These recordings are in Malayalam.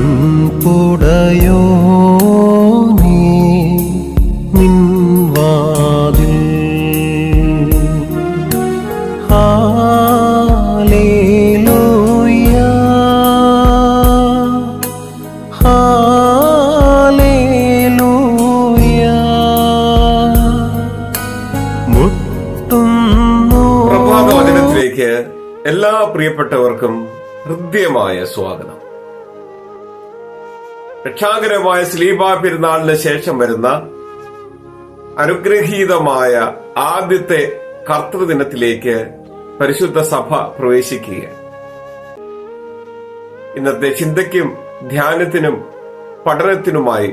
പൊൻപുടയോ നീ? ഹാലേലൂയ. ഹാലേലൂയ. എല്ലാ പ്രിയപ്പെട്ടവർക്കും ഹൃദ്യമായ സ്വാഗതം. രക്ഷാകരമായ സ്ലീബാ പെരുന്നാളിന് ശേഷം വരുന്ന അനുഗ്രഹീതമായ ആദ്യത്തെ കർത്തൃദിനത്തിലേക്ക് പരിശുദ്ധ സഭ പ്രവേശിക്കുക ഇന്നത്തെ ചിന്തയ്ക്കും ധ്യാനത്തിനും പഠനത്തിനുമായി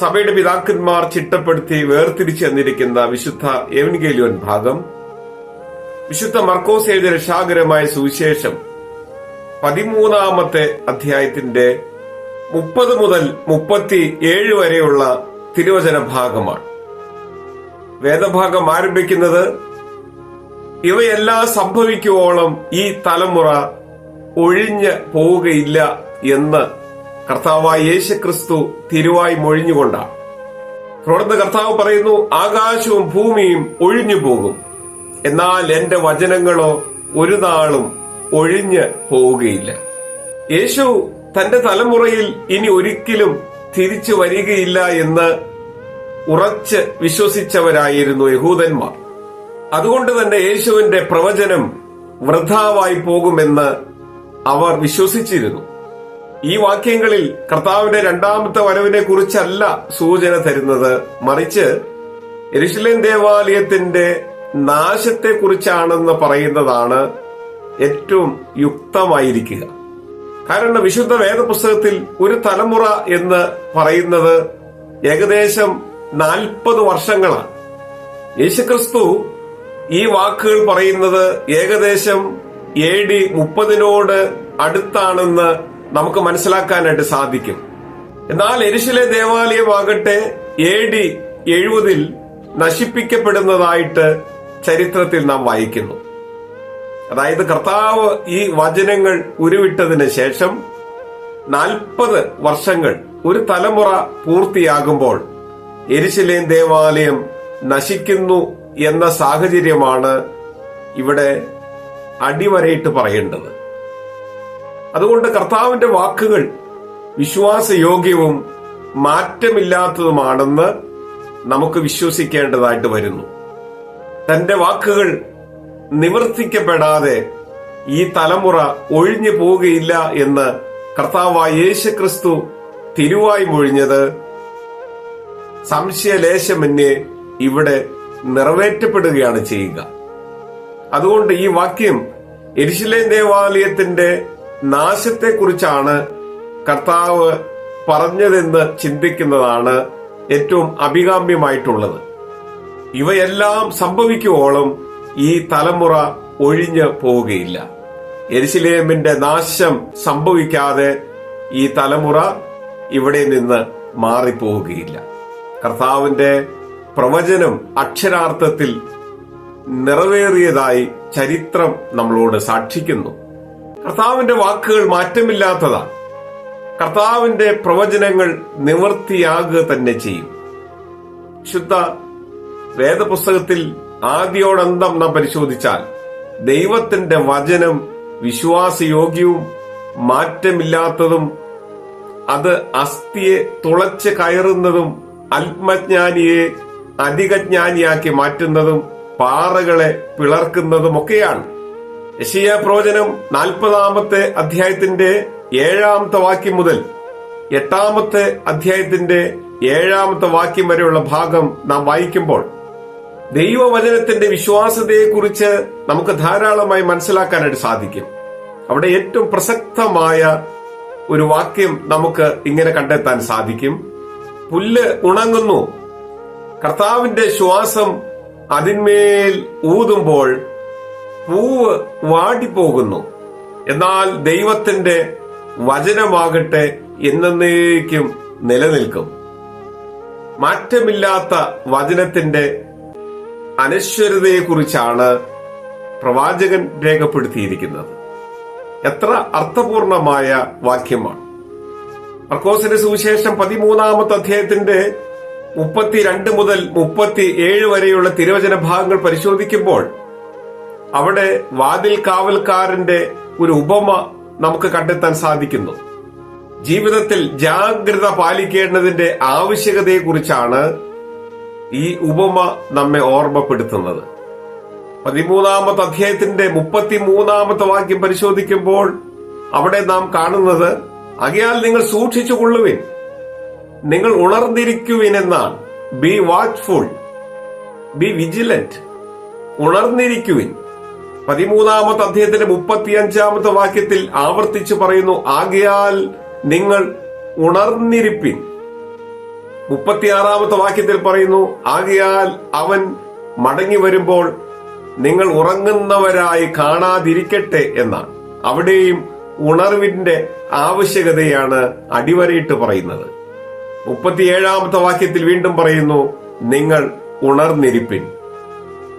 സഭയുടെ പിതാക്കന്മാർ ചിട്ടപ്പെടുത്തി വേർതിരിച്ചു തന്നിരിക്കുന്ന വിശുദ്ധ എവൻഗേലിയോൻ ഭാഗം വിശുദ്ധ മർക്കോസ് എഴുതിയ രക്ഷാകരമായ സുവിശേഷം പതിമൂന്നാമത്തെ അധ്യായത്തിന്റെ മുപ്പത് മുതൽ മുപ്പത്തി ഏഴ് വരെയുള്ള തിരുവചന ഭാഗമാണ്. വേദഭാഗം ആരംഭിക്കുന്നത് ഇവയെല്ലാം സംഭവിക്കുവോളം ഈ തലമുറ ഒഴിഞ്ഞ് പോവുകയില്ല എന്ന് കർത്താവായ യേശുക്രിസ്തു തിരുവായി മൊഴിഞ്ഞുകൊണ്ടാണ്. തുടർന്ന് കർത്താവ് പറയുന്നു ആകാശവും ഭൂമിയും ഒഴിഞ്ഞു പോകും. എന്നാൽ എന്റെ വചനങ്ങളോ ഒരു നാളും ഒഴിഞ്ഞ് പോവുകയില്ല. യേശു തന്റെ തലമുറയിൽ ഇനി ഒരിക്കലും തിരിച്ചു വരികയില്ല എന്ന് ഉറച്ച് വിശ്വസിച്ചവരായിരുന്നു യഹൂദന്മാർ. അതുകൊണ്ട് തന്നെ യേശുവിന്റെ പ്രവചനം വൃഥാവായി പോകുമെന്ന് അവർ വിശ്വസിച്ചിരുന്നു. ഈ വാക്യങ്ങളിൽ കർത്താവിന്റെ രണ്ടാമത്തെ വരവിനെ കുറിച്ചല്ല സൂചന തരുന്നത്. മറിച്ച് എരുഷലേം ദേവാലയത്തിന്റെ നാശത്തെ കുറിച്ചാണെന്ന് പറയുന്നതാണ് ഏറ്റവും യുക്തമായിരിക്കുക. കാരണം വിശുദ്ധ വേദപുസ്തകത്തിൽ ഒരു തലമുറ എന്ന് പറയുന്നത് ഏകദേശം നാൽപ്പത് വർഷങ്ങളാണ്. യേശുക്രിസ്തു ഈ വാക്കുകൾ പറയുന്നത് ഏകദേശം എ ഡി മുപ്പതിനോട് അടുത്താണെന്ന് നമുക്ക് മനസ്സിലാക്കാനായിട്ട് സാധിക്കും. എന്നാൽ എരിശിലെ ദേവാലയമാകട്ടെ എ ഡി എഴുപതിൽ നശിപ്പിക്കപ്പെടുന്നതായിട്ട് ചരിത്രത്തിൽ നാം വായിക്കുന്നു. അതായത് കർത്താവ് ഈ വചനങ്ങൾ ഉരുവിട്ടതിന് ശേഷം നാൽപ്പത് വർഷങ്ങൾ ഒരു തലമുറ പൂർത്തിയാകുമ്പോൾ എരിശിലേം ദേവാലയം നശിക്കുന്നു എന്ന സാഹചര്യമാണ് ഇവിടെ അടിവരയിട്ട് പറയേണ്ടത്. അതുകൊണ്ട് കർത്താവിന്റെ വാക്കുകൾ വിശ്വാസയോഗ്യവും മാറ്റമില്ലാത്തതുമാണെന്ന് നമുക്ക് വിശ്വസിക്കേണ്ടതായിട്ട് വരുന്നു. തന്റെ വാക്കുകൾ നിവർത്തിക്കപ്പെടാതെ ഈ തലമുറ ഒഴിഞ്ഞു പോവുകയില്ല എന്ന് കർത്താവായ യേശുക്രിസ്തു തിരുവായി മൊഴിഞ്ഞത്. സംശയലേശമന്യേ ഇവിടെ നിറവേറ്റപ്പെടുകയാണ് ചെയ്യുക. അതുകൊണ്ട് ഈ വാക്യം എരിശിലേം ദേവാലയത്തിന്റെ നാശത്തെക്കുറിച്ചാണ് കർത്താവ് പറഞ്ഞതെന്ന് ചിന്തിക്കുന്നതാണ് ഏറ്റവും അഭികാമ്യമായിട്ടുള്ളത്. ഇവയെല്ലാം സംഭവിക്കുവോളം ഈ തലമുറ ഒഴിഞ്ഞു പോവുകയില്ല. എരിശിലേമിന്റെ നാശം സംഭവിക്കാതെ ഈ തലമുറ ഇവിടെ നിന്ന് മാറിപ്പോവുകയില്ല. കർത്താവിന്റെ പ്രവചനം അക്ഷരാർത്ഥത്തിൽ നിറവേറിയതായി ചരിത്രം നമ്മളോട് സാക്ഷിക്കുന്നു. കർത്താവിന്റെ വാക്കുകൾ മാറ്റമില്ലാത്തതാണ് കർത്താവിന്റെ പ്രവചനങ്ങൾ നിവർത്തിയാകുക തന്നെ ചെയ്യും. ശുദ്ധ വേദപുസ്തകത്തിൽ ആദ്യോടന്തം നാം പരിശോധിച്ചാൽ ദൈവത്തിന്റെ വചനം വിശ്വാസയോഗ്യവും മാറ്റമില്ലാത്തതും അത് അസ്ഥിയെ തുളച്ച് കയറുന്നതും ആത്മജ്ഞാനിയെ അധികജ്ഞാനിയാക്കി മാറ്റുന്നതും പാറകളെ പിളർക്കുന്നതുമൊക്കെയാണ്. യശിയ പ്രവചനം നാൽപ്പതാമത്തെ അധ്യായത്തിന്റെ ഏഴാമത്തെ വാക്യം മുതൽ എട്ടാമത്തെ അധ്യായത്തിന്റെ ഏഴാമത്തെ വാക്യം വരെയുള്ള ഭാഗം നാം വായിക്കുമ്പോൾ ദൈവവചനത്തിന്റെ വിശ്വാസതയെക്കുറിച്ച് നമുക്ക് ധാരാളമായി മനസ്സിലാക്കാനായിട്ട് സാധിക്കും. അവിടെ ഏറ്റവും പ്രസക്തമായ ഒരു വാക്യം നമുക്ക് ഇങ്ങനെ കണ്ടെത്താൻ സാധിക്കും. പുല്ല് ഉണങ്ങുന്നു. കർത്താവിന്റെ ശ്വാസം അതിന്മേൽ ഊതുമ്പോൾ പൂവ് വാടിപ്പോകുന്നു. എന്നാൽ ദൈവത്തിന്റെ വചനമാകട്ടെ എന്നേക്കും നിലനിൽക്കും. മാറ്റമില്ലാത്ത വചനത്തിന്റെ അനശ്വരതയെക്കുറിച്ചാണ് പ്രവാചകൻ രേഖപ്പെടുത്തിയിരിക്കുന്നത്. എത്ര അർത്ഥപൂർണമായ വാക്യമാണ്. മർക്കോസിന്റെ സുവിശേഷം പതിമൂന്നാമത്തെ അധ്യായത്തിന്റെ മുപ്പത്തിരണ്ട് മുതൽ മുപ്പത്തി ഏഴ് വരെയുള്ള തിരുവചന ഭാഗങ്ങൾ പരിശോധിക്കുമ്പോൾ അവിടെ വാതിൽ കാവൽക്കാരന്റെ ഒരു ഉപമ നമുക്ക് കണ്ടെത്താൻ സാധിക്കുന്നു. ജീവിതത്തിൽ ജാഗ്രത പാലിക്കേണ്ടതിന്റെ ആവശ്യകതയെക്കുറിച്ചാണ് ഈ ഉപമ നമ്മെ ഓർമ്മപ്പെടുത്തുന്നത്. പതിമൂന്നാമത്തെ അധ്യായത്തിന്റെ മുപ്പത്തിമൂന്നാമത്തെ വാക്യം പരിശോധിക്കുമ്പോൾ അവിടെ നാം കാണുന്നത് അകയാൽ നിങ്ങൾ സൂക്ഷിച്ചു കൊള്ളുവിൻ നിങ്ങൾ ഉണർന്നിരിക്കുവിൻ എന്നാണ്. ബി വാച്ച്ഫുൾ ബി വിജിലന്റ് ഉണർന്നിരിക്കുവിൻ. പതിമൂന്നാമത്തെ അധ്യായത്തിന്റെ മുപ്പത്തിയഞ്ചാമത്തെ വാക്യത്തിൽ ആവർത്തിച്ചു പറയുന്നു ആകയാൽ നിങ്ങൾ ഉണർന്നിരിപ്പിൻ. മുപ്പത്തിയാറാമത്തെ വാക്യത്തിൽ പറയുന്നു ആകയാൽ അവൻ മടങ്ങി വരുമ്പോൾ നിങ്ങൾ ഉറങ്ങുന്നവരായി കാണാതിരിക്കട്ടെ എന്നാണ്. അവിടെയും ഉണർവിന്റെ ആവശ്യകതയാണ് അടിവരയിട്ട് പറയുന്നത്. മുപ്പത്തിയേഴാമത്തെ വാക്യത്തിൽ വീണ്ടും പറയുന്നു നിങ്ങൾ ഉണർന്നിരിപ്പിൻ.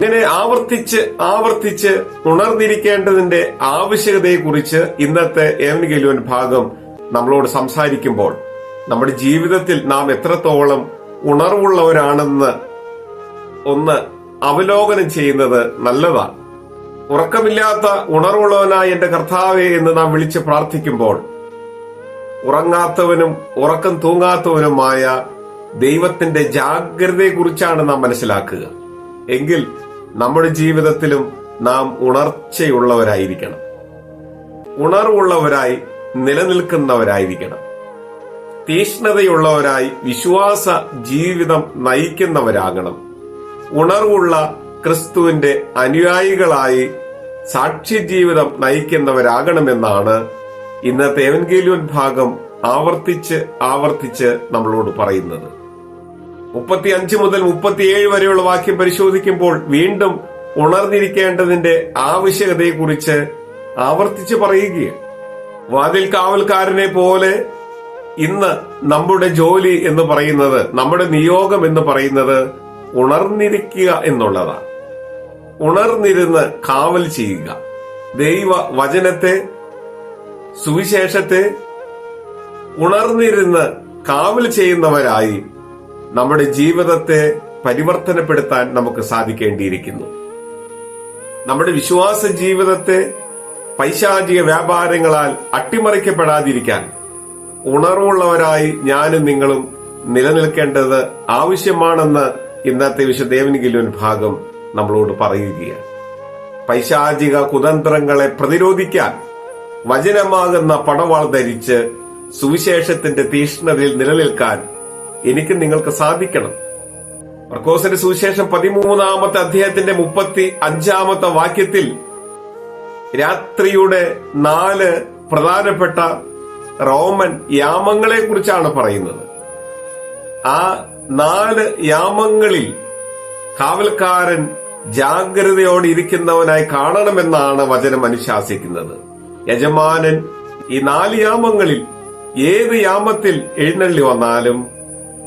ഇങ്ങനെ ആവർത്തിച്ച് ആവർത്തിച്ച് ഉണർന്നിരിക്കേണ്ടതിന്റെ ആവശ്യകതയെക്കുറിച്ച് ഇന്നത്തെ ഏവൻഗലുവൻ ഭാഗം നമ്മളോട് സംസാരിക്കുമ്പോൾ നമ്മുടെ ജീവിതത്തിൽ നാം എത്രത്തോളം ഉണർവുള്ളവരാണെന്ന് ഒന്ന് അവലോകനം ചെയ്യുന്നത് നല്ലതാണ്. ഉറക്കമില്ലാത്ത ഉണർവുള്ളവനായ എന്റെ കർത്താവെ എന്ന് നാം വിളിച്ച് പ്രാർത്ഥിക്കുമ്പോൾ ഉറങ്ങാത്തവനും ഉറക്കം തൂങ്ങാത്തവനുമായ ദൈവത്തിന്റെ ജാഗ്രതയെക്കുറിച്ചാണ് നാം മനസ്സിലാക്കുക. എങ്കിൽ നമ്മുടെ ജീവിതത്തിലും നാം ഉണർച്ചയുള്ളവരായിരിക്കണം. ഉണർവുള്ളവരായി നിലനിൽക്കുന്നവരായിരിക്കണം. തീഷ്ണതയുള്ളവരായി വിശ്വാസ ജീവിതം നയിക്കുന്നവരാകണം. ഉണർവുള്ള ക്രിസ്തുവിന്റെ അനുയായികളായി സാക്ഷ്യ ജീവിതം നയിക്കുന്നവരാകണമെന്നാണ് ഇന്നത്തെ എവൻഗേലിയൻ ഭാഗം ആവർത്തിച്ച് ആവർത്തിച്ച് നമ്മളോട് പറയുന്നത്. മുപ്പത്തി അഞ്ച് മുതൽ മുപ്പത്തിയേഴ് വരെയുള്ള വാക്യം പരിശോധിക്കുമ്പോൾ വീണ്ടും ഉണർന്നിരിക്കേണ്ടതിന്റെ ആവശ്യകതയെക്കുറിച്ച് ആവർത്തിച്ച് പറയുകയാണ്. വാതിൽ കാവൽക്കാരനെ പോലെ ഇന്ന് നമ്മുടെ ജോലി എന്ന് പറയുന്നത് നമ്മുടെ നിയോഗം എന്ന് പറയുന്നത് ഉണർന്നിരിക്കുക എന്നുള്ളതാണ്. ഉണർന്നിരുന്ന് കാവൽ ചെയ്യുക. ദൈവ വചനത്തെ സുവിശേഷത്തെ ഉണർന്നിരുന്ന് കാവൽ ചെയ്യുന്നവരായി നമ്മുടെ ജീവിതത്തെ പരിവർത്തനപ്പെടുത്താൻ നമുക്ക് സാധിക്കേണ്ടിയിരിക്കുന്നു. നമ്മുടെ വിശ്വാസ ജീവിതത്തെ പൈശാചിക വ്യാപാരങ്ങളാൽ അട്ടിമറിക്കപ്പെടാതിരിക്കാൻ ഉണർവുള്ളവരായി ഞാനും നിങ്ങളും നിലനിൽക്കേണ്ടത് ആവശ്യമാണെന്ന് ഇന്നത്തെ വിശുദ്ധേവനികിലുൻ ഭാഗം നമ്മളോട് പറയുകയാണ്. പൈശാചിക കുതന്ത്രങ്ങളെ പ്രതിരോധിക്കാൻ വചനമാകുന്ന പടവാൾ ധരിച്ച് സുവിശേഷത്തിന്റെ തീഷ്ണതയിൽ നിലനിൽക്കാൻ എനിക്ക് നിങ്ങൾക്ക് സാധിക്കണം. മർക്കോസിന്റെ സുവിശേഷം പതിമൂന്നാമത്തെ അധ്യായത്തിന്റെ മുപ്പത്തി അഞ്ചാമത്തെ വാക്യത്തിൽ രാത്രിയുടെ നാല് പ്രധാനപ്പെട്ട റോമൻ യാമങ്ങളെ കുറിച്ചാണ് പറയുന്നത്. ആ നാല് യാമങ്ങളിൽ കാവൽക്കാരൻ ജാഗ്രതയോടെ ഇരിക്കുന്നവനായി കാണണമെന്നാണ് വചനം അനുശാസിക്കുന്നത്. യജമാനൻ ഈ നാല് യാമങ്ങളിൽ ഏത് യാമത്തിൽ എഴുന്നള്ളി വന്നാലും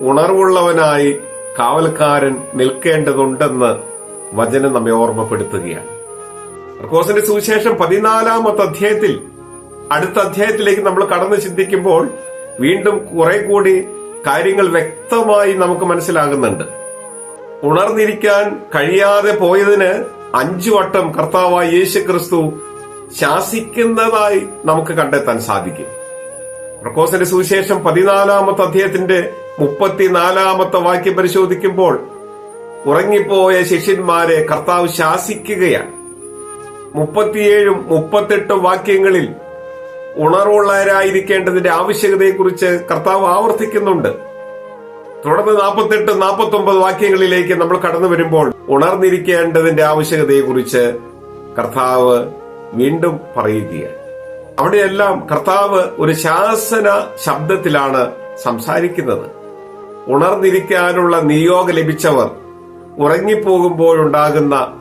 ഉണർവുള്ളവനായി കാവൽക്കാരൻ നിൽക്കേണ്ടതുണ്ടെന്ന് വചനം നമ്മെ ഓർമ്മപ്പെടുത്തുകയാണ്. കോസിന്റെ സുവിശേഷം പതിനാലാമത്തെ അധ്യായത്തിൽ അടുത്ത അധ്യായത്തിലേക്ക് നമ്മൾ കടന്നു ചിന്തിക്കുമ്പോൾ വീണ്ടും കുറെ കൂടി കാര്യങ്ങൾ വ്യക്തമായി നമുക്ക് മനസ്സിലാകുന്നുണ്ട്. ഉണർന്നിരിക്കാൻ കഴിയാതെ പോയതിന് അഞ്ചു വട്ടം കർത്താവായ യേശു ക്രിസ്തു ശാസിക്കുന്നതായി നമുക്ക് കണ്ടെത്താൻ സാധിക്കും. പ്രക്കോസിന്റെ സുവിശേഷം പതിനാലാമത്തെ അധ്യായത്തിന്റെ മുപ്പത്തിനാലാമത്തെ വാക്യം പരിശോധിക്കുമ്പോൾ ഉറങ്ങിപ്പോയ ശിഷ്യന്മാരെ കർത്താവ് ശാസിക്കുകയാണ്. മുപ്പത്തിയേഴും മുപ്പത്തെട്ടും വാക്യങ്ങളിൽ ഉണർവുള്ളവരായിരിക്കേണ്ടതിന്റെ ആവശ്യകതയെക്കുറിച്ച് കർത്താവ് ആവർത്തിക്കുന്നുണ്ട്. തുടർന്ന് നാൽപ്പത്തെട്ട് നാൽപ്പത്തി ഒമ്പത് വാക്യങ്ങളിലേക്ക് നമ്മൾ കടന്നു വരുമ്പോൾ ഉണർന്നിരിക്കേണ്ടതിന്റെ ആവശ്യകതയെക്കുറിച്ച് കർത്താവ് വീണ്ടും പറയുകയാണ്. അവിടെയെല്ലാം കർത്താവ് ഒരു ശാസന ശബ്ദത്തിലാണ് സംസാരിക്കുന്നത്. ഉണർന്നിരിക്കാനുള്ള നിയോഗം ലഭിച്ചവർ ഉറങ്ങിപ്പോകുമ്പോഴുണ്ടാകുന്ന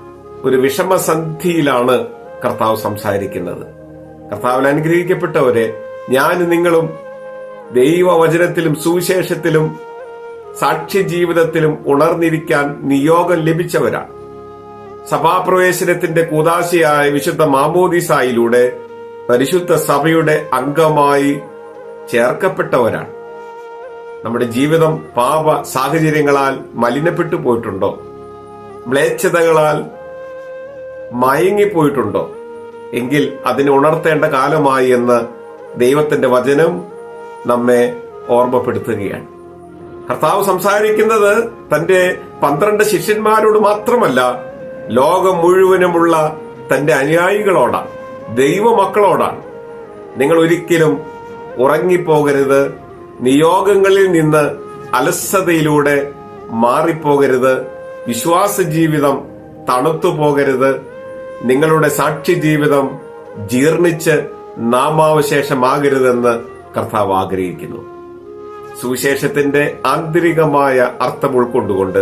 ഒരു വിഷമസന്ധിയിലാണ് കർത്താവ് സംസാരിക്കുന്നത്. കർത്താവിൽ അനുഗ്രഹിക്കപ്പെട്ടവരെ ഞാൻ നിങ്ങളും ദൈവവചനത്തിലും സുവിശേഷത്തിലും സാക്ഷ്യ ജീവിതത്തിലും ഉണർന്നിരിക്കാൻ നിയോഗം ലഭിച്ചവരാണ്. സഭാപ്രവേശനത്തിന്റെ കൂതാശയായ വിശുദ്ധ മാമോദിസായിലൂടെ പരിശുദ്ധ സഭയുടെ അംഗമായി ചേർക്കപ്പെട്ടവരാണ്. നമ്മുടെ ജീവിതം പാപ സാഹചര്യങ്ങളാൽ മലിനപ്പെട്ടു പോയിട്ടുണ്ടോ മ്ലേച്ഛതകളാൽ മയങ്ങിപ്പോയിട്ടുണ്ടോ? എങ്കിൽ അതിനെ ഉണർത്തേണ്ട കാലമായി എന്ന് ദൈവത്തിന്റെ വചനം നമ്മെ ഓർമ്മപ്പെടുത്തുകയാണ്. കർത്താവ് സംസാരിക്കുന്നത് തന്റെ പന്ത്രണ്ട് ശിഷ്യന്മാരോട് മാത്രമല്ല ലോകം മുഴുവനുമുള്ള തന്റെ അനുയായികളോടാണ് ദൈവമക്കളോടാണ്. നിങ്ങൾ ഒരിക്കലും ഉറങ്ങിപ്പോകരുത് നിയോഗങ്ങളിൽ നിന്ന് അലസതയിലൂടെ മാറിപ്പോകരുത് വിശ്വാസ ജീവിതം തണുത്തു പോകരുത് നിങ്ങളുടെ സാക്ഷി ജീവിതം ജീർണിച്ച് നാമാവശേഷമാകരുതെന്ന് കർത്താവ് ആഗ്രഹിക്കുന്നു. സുവിശേഷത്തിന്റെ ആന്തരികമായ അർത്ഥം ഉൾക്കൊണ്ടുകൊണ്ട്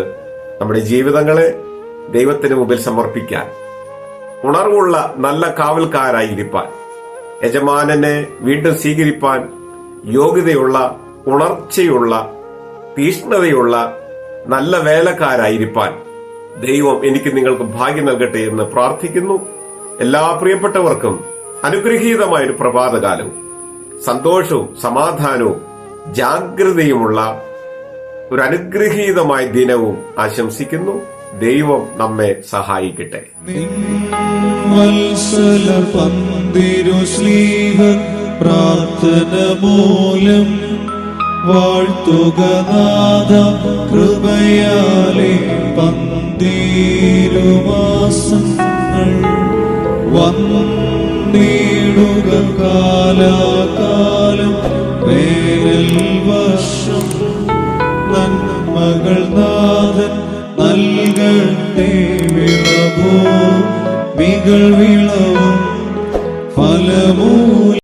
നമ്മുടെ ജീവിതങ്ങളെ ദൈവത്തിന് മുമ്പിൽ സമർപ്പിക്കാൻ ഉണർവുള്ള നല്ല കാവൽക്കാരായിരിക്കാൻ യജമാനനെ വീണ്ടും സ്വീകരിപ്പാൻ യോഗ്യതയുള്ള ഉണർച്ചയുള്ള തീഷ്ണതയുള്ള നല്ല വേലക്കാരായിരിക്കാൻ ദൈവം എനിക്ക് നിങ്ങൾക്ക് ഭാഗ്യം നൽകട്ടെ എന്ന് പ്രാർത്ഥിക്കുന്നു. എല്ലാ പ്രിയപ്പെട്ടവർക്കും അനുഗ്രഹീതമായ ഒരു പ്രഭാതകാലവും സന്തോഷവും സമാധാനവും ജാഗ്രതയുമുള്ള ഒരു അനുഗ്രഹീതമായ ദിനവും ആശംസിക്കുന്നു. ദൈവം നമ്മെ സഹായിക്കട്ടെ. വത്സല പന്തിരു പ്രാർത്ഥന മൂലം വാഴ്ത്തുക നാഥ കൃപയാലെ പന്തിരുമാസങ്ങൾ വന്നിടുക കാലാകാലം വേനൽ വർഷം നന്മകൾ നാഥൻ നൽകട്ടെ വിളവോ മികൾ വിളവും ഫലമൂല